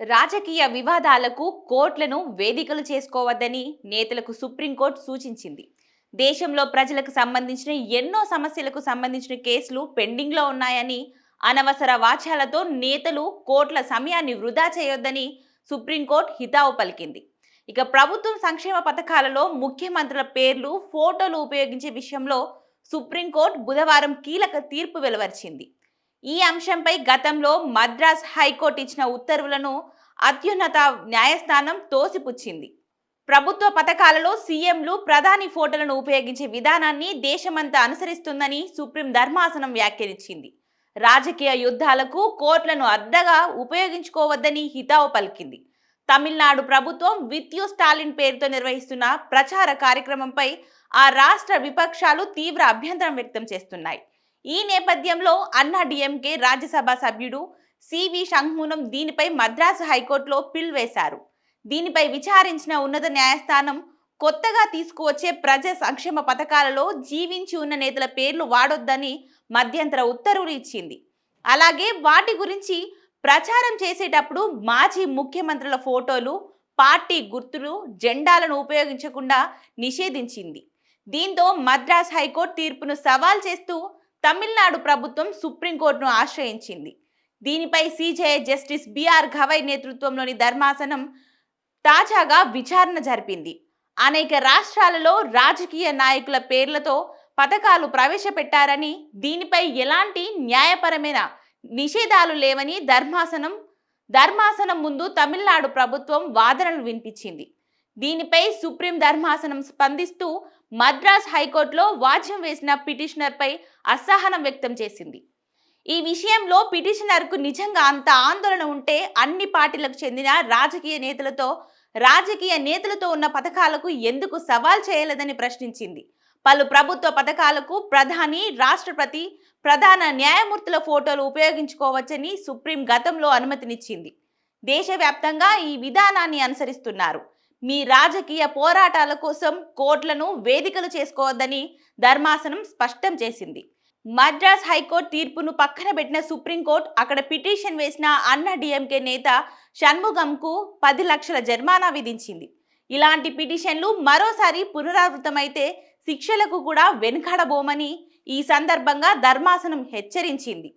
రాజకీయ వివాదాలకు కోర్టులను వేదికలు చేసుకోవద్దని నేతలకు సుప్రీంకోర్టు సూచించింది. దేశంలో ప్రజలకు సంబంధించిన ఎన్నో సమస్యలకు సంబంధించిన కేసులు పెండింగ్లో ఉన్నాయని అనవసర వాచాలతో నేతలు కోర్టుల సమయాన్ని వృధా చేయొద్దని సుప్రీంకోర్టు హితావు పలికింది. ఇక ప్రభుత్వం సంక్షేమ పథకాలలో ముఖ్యమంత్రుల పేర్లు ఫోటోలు ఉపయోగించే విషయంలో సుప్రీంకోర్టు బుధవారం కీలక తీర్పు వెలువరిచింది. ఈ అంశంపై గతంలో మద్రాస్ హైకోర్టు ఇచ్చిన ఉత్తర్వులను అత్యున్నత న్యాయస్థానం తోసిపుచ్చింది. ప్రభుత్వ పథకాలలో సీఎంలు ప్రధాని ఫోటోలను ఉపయోగించే విధానాన్ని దేశమంతా అనుసరిస్తుందని సుప్రీం ధర్మాసనం వ్యాఖ్యానించింది రాజకీయ యుద్ధాలకు కోర్టులను అద్దగా ఉపయోగించుకోవద్దని హితావు పలికింది. తమిళనాడు ప్రభుత్వం విత్యు స్టాలిన్ పేరుతో నిర్వహిస్తున్న ప్రచార కార్యక్రమంపై ఆ రాష్ట్ర విపక్షాలు తీవ్ర అభ్యంతరం వ్యక్తం చేస్తున్నాయి. ఈ నేపథ్యంలో అన్నా డిఎంకే రాజ్యసభ సభ్యుడు సివి షణ్మునం దీనిపై మద్రాసు హైకోర్టులో పిల్ వేశారు. దీనిపై విచారించిన ఉన్నత న్యాయస్థానం కొత్తగా తీసుకువచ్చే ప్రజా సంక్షేమ పథకాలలో జీవించి ఉన్న నేతల పేర్లు వాడొద్దని మధ్యంతర ఉత్తర్వులు ఇచ్చింది. అలాగే వాటి గురించి ప్రచారం చేసేటప్పుడు మాజీ ముఖ్యమంత్రుల ఫోటోలు పార్టీ గుర్తులు జెండాలను ఉపయోగించకుండా నిషేధించింది. దీంతో మద్రాస్ హైకోర్టు తీర్పును సవాల్ చేస్తూ తమిళనాడు ప్రభుత్వం సుప్రీంకోర్టును ఆశ్రయించింది. దీనిపై సీజే జస్టిస్ బిఆర్ గవై నేతృత్వంలోని ధర్మాసనం తాజాగా విచారణ జరిపింది. అనేక రాష్ట్రాలలో రాజకీయ నాయకుల పేర్లతో పథకాలు ప్రవేశపెట్టారని దీనిపై ఎలాంటి న్యాయపరమైన నిషేధాలు లేవని ధర్మాసనం ధర్మాసనం ముందు తమిళనాడు ప్రభుత్వం వాదనలు వినిపించింది. దీనిపై సుప్రీం ధర్మాసనం స్పందిస్తూ మద్రాస్ హైకోర్టులో వాజ్యం వేసిన పిటిషనర్పై అసహనం వ్యక్తం చేసింది. ఈ విషయంలో పిటిషనర్కు నిజంగా అంత ఆందోళన ఉంటే అన్ని పార్టీలకు చెందిన రాజకీయ నేతలతో రాజకీయ నేతలతో ఉన్న పథకాలకు ఎందుకు సవాల్ చేయలేదని ప్రశ్నించింది. పలు ప్రభుత్వ పథకాలకు ప్రధాని రాష్ట్రపతి ప్రధాన న్యాయమూర్తుల ఫోటోలు ఉపయోగించుకోవచ్చని సుప్రీం గతంలో అనుమతినిచ్చింది. దేశవ్యాప్తంగా ఈ విధానాన్ని అనుసరిస్తున్నారు. మీ రాజకీయ పోరాటాల కోసం కోర్టులను వేదికలు చేసుకోవద్దని ధర్మాసనం స్పష్టం చేసింది. మద్రాస్ హైకోర్టు తీర్పును పక్కన పెట్టిన సుప్రీంకోర్టు అక్కడ పిటిషన్ వేసిన అన్న డిఎంకే నేత షణ్ముగంకు పది లక్షల జరిమానా విధించింది. ఇలాంటి పిటిషన్లు మరోసారి పునరావృతమైతే శిక్షలకు కూడా వెనుకడబోమని ఈ సందర్భంగా ధర్మాసనం హెచ్చరించింది.